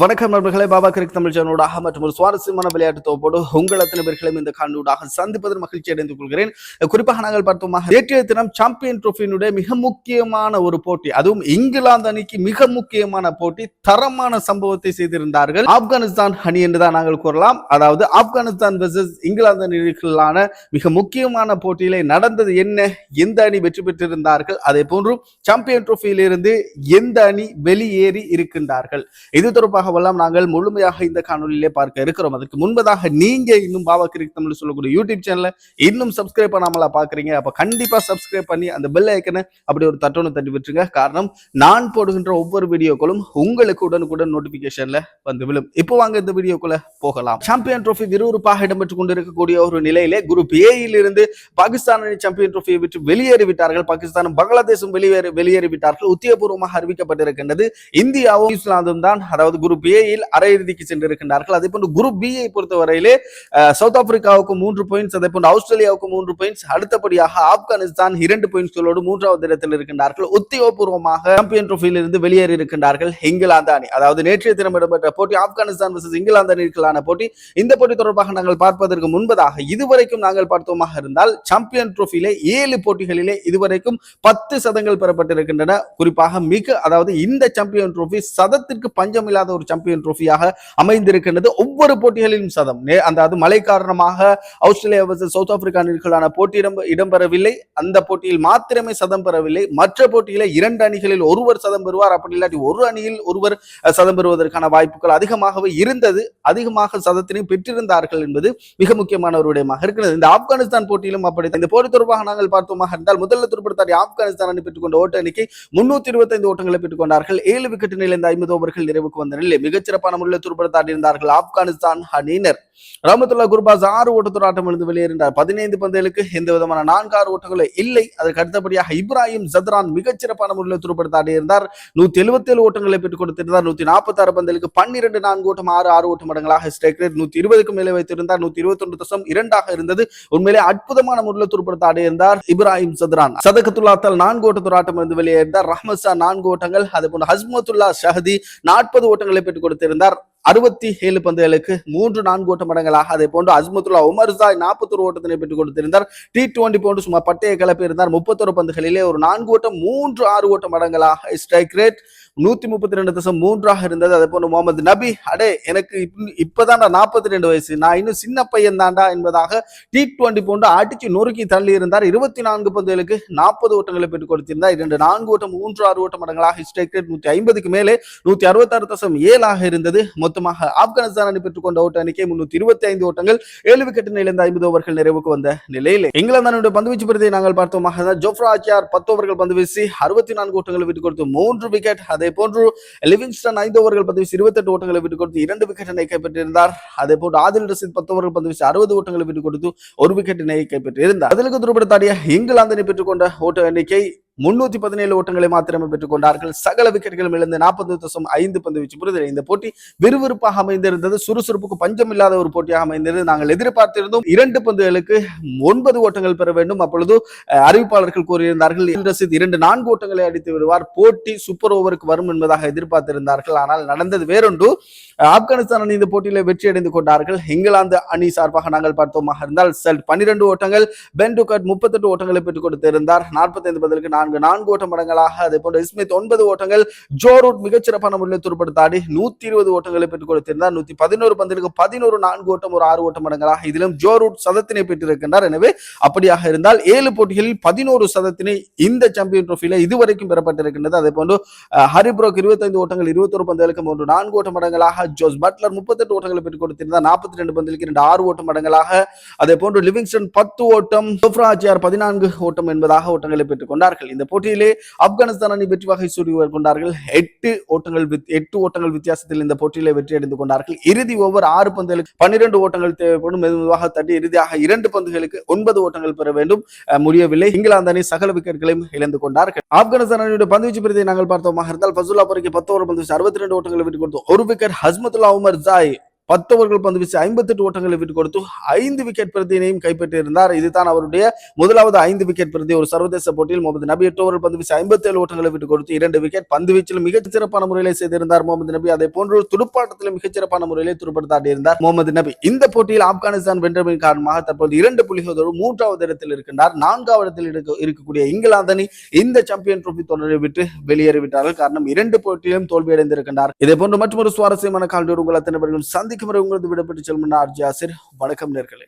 வணக்கம் நண்பர்களே பாபா கிரிக் தமிழ் சேனலூடாக மற்றும் ஒரு சுவாரஸ்யமான விளையாட்டு தொகுப்போடு உங்கள் அத்தனை பேர்களையும் இந்த காணொலியூடாக சந்திப்பதில் மகிழ்ச்சி அடைந்து கொள்கிறேன். குறிப்பாக நாங்கள் பார்த்தோமாக நேற்றைய தினம் சாம்பியன் ட்ரோஃபியினுடைய மிக முக்கியமான ஒரு போட்டி அதுவும் இங்கிலாந்து அணிக்கு மிக முக்கியமான போட்டி தரமான சம்பவத்தை செய்திருந்தார்கள். ஆப்கானிஸ்தான் அணி என்றுதான் நாங்கள் கூறலாம். அதாவது ஆப்கானிஸ்தான் வெர்சஸ் இங்கிலாந்து அணிகளான மிக முக்கியமான போட்டியிலே நடந்தது என்ன எந்த அணி வெற்றி பெற்றிருந்தார்கள் அதே போன்றும் சாம்பியன் ட்ரோஃபியிலிருந்து எந்த அணி வெளியேறி இருக்கின்றார்கள். இது தொடர்பாக தகவலாம் நாங்கள் முழுமையாக இந்த காணொலியிலே பார்க்க இருக்கிறோம். அதற்கு முன்பதாக நீங்க இன்னும் பாபா கிரிக் தமிழ் சொல்லக்கூடிய யூடியூப் சேனல இன்னும் சப்ஸ்கிரைப் பண்ணாமலா பாக்குறீங்க அப்ப கண்டிப்பா சப்ஸ்கிரைப் பண்ணி அந்த பெல் ஐக்கனை அப்படி ஒரு தட்டோன்னு தட்டி விட்டுருங்க. காரணம் நான் போடுகின்ற ஒவ்வொரு வீடியோக்களும் உங்களுக்கு உடனுக்குடன் நோட்டிபிகேஷன்ல வந்து விழும். இப்போ வாங்க இந்த வீடியோக்குள்ள போகலாம். சாம்பியன் ட்ரோஃபி விறுவிறுப்பாக இடம்பெற்றுக் கொண்டிருக்கக்கூடிய ஒரு நிலையிலே குரூப் ஏயில் இருந்து பாகிஸ்தான் அணி சாம்பியன் ட்ரோஃபியை விட்டு வெளியேறி விட்டார்கள் பாகிஸ்தானும் பங்களாதேஷும் வெளியேறி வெளியேறி விட்டார்கள் உத்தியோகபூர்வமாக அறிவிக்கப்பட்டிருக்கின்றது. இந்தியாவும் நியூசிலாந்தும் தான் அதாவது குரூப் குரூப் ஏயில் அரையிறுதிக்கு சென்றிருக்கின்றார்கள். அதே போன்று குரூப் பி பொறுத்தவரையிலே சவுத் ஆப்பிரிக்காவுக்கு மூன்று பாயிண்ட்ஸ் அதே போன்று ஆஸ்திரேலியாவுக்கு மூன்று பாயிண்ட்ஸ் அடுத்தபடியாக ஆப்கானிஸ்தான் இரண்டு பாயிண்ட்ஸ்களோடு மூன்றாவது இடத்தில் இருக்கின்றார்கள். உத்தியோகபூர்வமாக சாம்பியன் ட்ரோஃபியில் இருந்து வெளியேறி இருக்கின்றார்கள் இங்கிலாந்து அணி. அதாவது நேற்றைய தினம் இடம்பெற்ற போட்டி ஆப்கானிஸ்தான் versus இங்கிலாந்து அணிகளான போட்டி. இந்த போட்டி தொடர்பாக நாங்கள் பார்ப்பதற்கு முன்பதாக இதுவரைக்கும் நாங்கள் பார்த்தோமாக இருந்தால் சாம்பியன் ட்ரோஃபியிலே ஏழு போட்டிகளிலே இதுவரைக்கும் பத்து சதங்கள் பெறப்பட்டிருக்கின்றன. குறிப்பாக மிக அதாவது இந்த சாம்பியன் ட்ரோஃபி சதத்திற்கு பஞ்சமில்லாத ஒரு சாம்பியன் ட்ரோஃபியாக அமைந்திருக்கின்றது. ஒவ்வொரு போட்டிகளிலும் சதம். அந்த அது மழை காரணமாக ஆஸ்திரேலியா வர்சஸ் சவுத் ஆப்பிரிக்கா அணிகளான போட்டி இடம் இடம்பெறவில்லை. அந்த போட்டியில் மாத்திரமே சதம் பெறவில்லை. மற்ற போட்டியில இரண்டு அணிகளில் ஒருவர் சதம் பெறுவார். அப்படி இல்லாட்டி ஒரு அணியில் ஒருவர் சதம் பெறுவதற்கான வாய்ப்புகள் அதிகமாகவே இருந்தது. அதிகமாக சதத்தினை பெற்றிருந்தார்கள் என்பது மிக முக்கியமான ஒரு விடயமாக இருக்கிறது. இந்த ஆப்கானிஸ்தான் போட்டியிலும் அப்படி இந்த போட்டி தொடர்பாக நாங்கள் பார்த்தோமாக இருந்தால் முதல்ல துருப்படுத்தாடி ஆப்கானிஸ்தான் அணி பெற்றுக்கொண்ட ஓட்ட எண்ணிக்கை முன்னூத்தி இருபத்தைந்து ஓட்டங்களை பெற்றுக் கொண்டார்கள் ஏழு விக்கெட்டு நிலைந்த ஐம்பது ஓவர்கள் நிறைவுக்கு வந்த நிலையில் மிகச்சிறப்பான முறையில் துருப்படுத்தாடியிருந்தார்கள் ஆப்கானிஸ்தான் அணியினர். ரமத்துல்லா குர்பாஸ் ஆறு ஓட்டத்தோட ஆட்டம் இருந்து வெளியேறினார். பதினைந்து பந்தயலுக்கு எந்த விதமான நான்கு ஆறு ஓட்டங்களும் இல்லை. அதற்கு அடுத்தபடியாக இப்ராஹிம் ஜத்ரான் மிகச்சிறப்பான முறையில் துருப்படுத்தாடியிருந்தார் நூத்தி எழுபத்தி ஏழு ஓட்டங்களை பெற்றுக் கொடுத்திருந்தார். நூத்தி நாற்பத்தி ஆறு பந்துகளுக்கு பன்னிரண்டு நான்கு ஓட்டம் ஆறு ஆறு ஓட்டம் மடங்களாக ஸ்ட்ரைக் ரேட் நூத்தி இருபதுக்கு மேலே வைத்திருந்தார். நூத்தி இருபத்தி ஒன்று தசம் இரண்டாக இருந்தது. உண்மையிலே அற்புதமான முறையில் துருப்படுத்தாடி இருந்தார் இப்ராஹிம் சத்ரான் சதகத்துல்லாத்தால் நான்கு ஓட்டத்தோட ஆட்டம் இருந்து வெளியேறினார். ரஹ்மத் ஷா நான்கு ஓட்டங்கள். அதே போன்று ஹஸ்மத்துல்லா ஷஹதி நாற்பது ஓட்டங்களை பெற்றுக் கொடுத்திருந்தார். அறுபத்தி ஏழு பந்துகளுக்கு மூன்று நான்கு ஓட்ட மடங்களாக அதே போன்று அஸ்மத்துல்லா உமர்சாய் நாற்பத்தொரு ஓட்டத்தினை பெற்றுக் கொடுத்திருந்தார். டி டுவெண்டி போன்று சும்மா பட்டையை கிளப்பி இருந்தார் முப்பத்தொரு பந்துகளிலே ஒரு நான்கு ஓட்டம் மூன்று ஆறு ஓட்ட மடங்களாக ஸ்ட்ரைக் ரேட் நூத்தி முப்பத்தி ரெண்டு தசம் மூன்றாக இருந்தது. அதே போன்று முகமது நபி அடே எனக்கு இப்ப- இப்பதான் நாற்பத்தி ரெண்டு வயசு. நான் இன்னும் சின்ன பையன் தாண்டா என்பதாக டி டுவெண்டி போன்று அடிச்சு நொறுக்கி தள்ளி இருந்தார். இருபத்தி நான்கு பந்துகளுக்கு நாற்பது ஓட்டங்களை பெற்றுக் கொடுத்திருந்தார். இரண்டு நான்கு ஓட்டம் மூன்று ஆறு ஓட்ட மடங்களாக ஸ்ட்ரைக் ரேட் நூத்தி ஐம்பதுக்கு மேலே நூத்தி அறுபத்தாறு தசம் ஏழாக இருந்தது. மொத்தமாக ஆப்கானிஸ்தான் அணி பெற்றுக்கொண்ட ஓட்ட எண்ணிக்கை முன்னூத்தி இருபத்தி ஐந்து ஓட்டங்கள் ஏழு விக்கெட் இழந்த ஐம்பது ஓவர்கள் நிறைவுக்கு வந்த நிலையில். இங்கிலாந்து அணியுடைய பந்து வீச்சு பிரதியை நாங்கள் பார்த்தோமாக இருந்தால் ஜோஃப்ரா ஆச்சியார் பத்து ஓவர்கள் பந்து வீசி அறுபத்தி நான்கு ஓட்டங்களை விட்டுக் கொடுத்து மூன்று விக்கெட் அதே போன்று லிவிங்ஸ்டன் ஐந்து ஓவர்கள் பந்து வீசி இருபத்தெட்டு ஓட்டங்களை விட்டுக் கொடுத்து இரண்டு விக்கெட்டினை கைப்பற்றியிருந்தார். அதே போன்று ஆதில் ரசீத் பத்து ஓவர்கள் பந்து வீசி அறுபது ஓட்டங்களை விட்டுக் கொடுத்து ஒரு விக்கெட்டினை கைப்பற்றியிருந்தார். அதிலுக்கு துருப்படுத்தாடிய இங்கிலாந்து பெற்றுக்கொண்ட ஓட்ட எண்ணிக்கை முன்னூத்தி பதினேழு ஓட்டங்களை மாத்திரமே பெற்றுக் கொண்டார்கள் சகல விக்கெட்டுகளும் இழந்து நாற்பது தசம் ஐந்து பந்து வீச்சு புரிதல் இந்த போட்டி விறுவிறுப்பாக அமைந்திருந்தது. சுறுசுறுப்புக்கு பஞ்சம் இல்லாத ஒரு போட்டியாக அமைந்திருந்தது. நாங்கள் எதிர்பார்த்திருந்தோம் இரண்டு பந்துகளுக்கு ஒன்பது ஓட்டங்கள் பெற வேண்டும். அப்பொழுது அறிவிப்பாளர்கள் கூறியிருந்தார்கள் இல் இரண்டு நான்கு ஓட்டங்களை அடித்து விடுவார். போட்டி சூப்பர் ஓவருக்கு வரும் என்பதாக எதிர்பார்த்திருந்தார்கள். ஆனால் நடந்தது வேறொன்று. ஆப்கானிஸ்தான் அணி இந்த போட்டியில வெற்றி அடைந்து கொண்டார்கள். இங்கிலாந்து அணி சார்பாக நாங்கள் பார்த்தோமாக இருந்தால் செல்ட் பன்னிரண்டு ஓட்டங்கள் பென் டுகட் முப்பத்தெட்டு ஓட்டங்களை பெற்றுக் கொடுத்திருந்தார். நாற்பத்தைந்து பதிலுக்கு நான்கு நான்கு ஓட்ட மடங்களாக அதே போன்று இஸ்மித் ஒன்பது ஓட்டங்கள் ஜோரூட் மிகச்சிறப்பான முறையில் துருப்படுத்தாடி நூத்தி இருபது ஓட்டங்களை பெற்றுக் கொடுத்திருந்தார். நூத்தி பதினோரு பந்திற்கு பதினோரு நான்கு ஓட்டம் ஒரு ஆறு ஓட்ட மடங்களாக இதிலும் ஜோரூட் சதத்தினை பெற்றிருக்கின்றார். எனவே அப்படியாக இருந்தால் ஏழு போட்டிகளில் பதினோரு சதத்தினை இந்த சாம்பியன் ட்ரோஃபியில இதுவரைக்கும் பெறப்பட்டிருக்கின்றது. அதே போன்று அஹ், ஹரிப்ரோக் இருபத்தைந்து ஓட்டங்கள் இருபத்தொரு பந்துகளுக்கு மூன்று நான்கு ஓட்ட மடங்களாக ஜோஸ் பட்லர் முப்பத்தெட்டு ஓட்டங்களை பெற்றுக் கொடுத்திருந்தார். நாற்பத்தி ரெண்டு பந்திற்கு இரண்டு ஆறு ஓட்ட மடங்களாக. அதே போன்று லிவிங்ஸ்டன் பத்து ஓட்டம் பதினான்கு ஓட்டம் என்பதாக ஓட்டங்களை பெற்றுக் கொண்டார்கள். இந்த போட்டியிலே ஆப்கானிஸ்தான் அணி வெற்றி வகை சூடிவர் கொண்டார்கள். எட்டு ஓட்டங்கள் எட்டு ஓட்டங்கள் வித்தியாசத்தில் இந்த போட்டியிலே வெற்றி அடைந்து கொண்டார்கள். இறுதி ஓவர் ஆறு பந்துகளுக்கு பன்னிரண்டு ஓட்டங்கள் தேவைப்படும். மெதுவாக தட்டி இறுதியாக இரண்டு பந்துகளுக்கு ஒன்பது ஓட்டங்கள் பெற வேண்டும். முடியவில்லை. இங்கிலாந்து அணி சகல விக்கெட்களையும் இழந்து கொண்டார்கள். ஆப்கானிஸ்தான் அணியுடைய பந்துவீச்சு பிரதியை நாங்கள் பார்த்தோமாக இருந்தால் ஃபசுல்லா பொறிக்கு பத்து ஓவர் பந்து அறுபத்தி ரெண்டு ஓட்டங்களை விட்டு கொடுத்தோம். ஒரு விக்கெட் ஹஸ்மத்துல்லா உமர் ஜாய் பத்து ஓவர்கள் பந்து வீசி ஐம்பத்தெட்டு ஓட்டங்களை விட்டு கொடுத்து ஐந்து விக்கெட் பிரதியினையும் கைப்பற்றியிருந்தார். இதுதான் அவருடைய முதலாவது ஐந்து விக்கெட் பிரதி ஒரு சர்வதேச போட்டியில் முகமது நபி எட்டு ஓவர்கள் பந்து வீசி ஐம்பத்தேழு ஓட்டங்களை விட்டு கொடுத்து இரண்டு விக்கெட் பந்து வீச்சில் மிகச் சிறப்பான முறையிலே செய்திருந்தார் முகமது நபி. அதே போன்று துடுப்பாட்டத்தில் மிகச் சிறப்பான முறையிலே துடுப்படுத்தாடியிருந்தார் முகமது நபி. இந்த போட்டியில் ஆப்கானிஸ்தான் வென்றமையின் காரணமாக தற்போது இரண்டு புள்ளிகளோடு மூன்றாவது இடத்தில் இருக்கின்றார். நான்காவது இடத்தில் இருக்கக்கூடிய இங்கிலாந்து அணி இந்த சாம்பியன் ட்ரோபி தொடரை விட்டு வெளியேறிவிட்டார்கள். காரணம் இரண்டு போட்டியிலும் தோல்வியடைந்திருக்கின்றார். இதே போன்று மற்றொரு சுவாரஸ்யமான கால்வியோடு உங்கள் அத்தனை பேர்களும் சந்திக்கும் வரை உங்களது விடப்பட்டு செல்மன் ஆர்ஜி ஆசிர். வணக்கம் நேர்களை.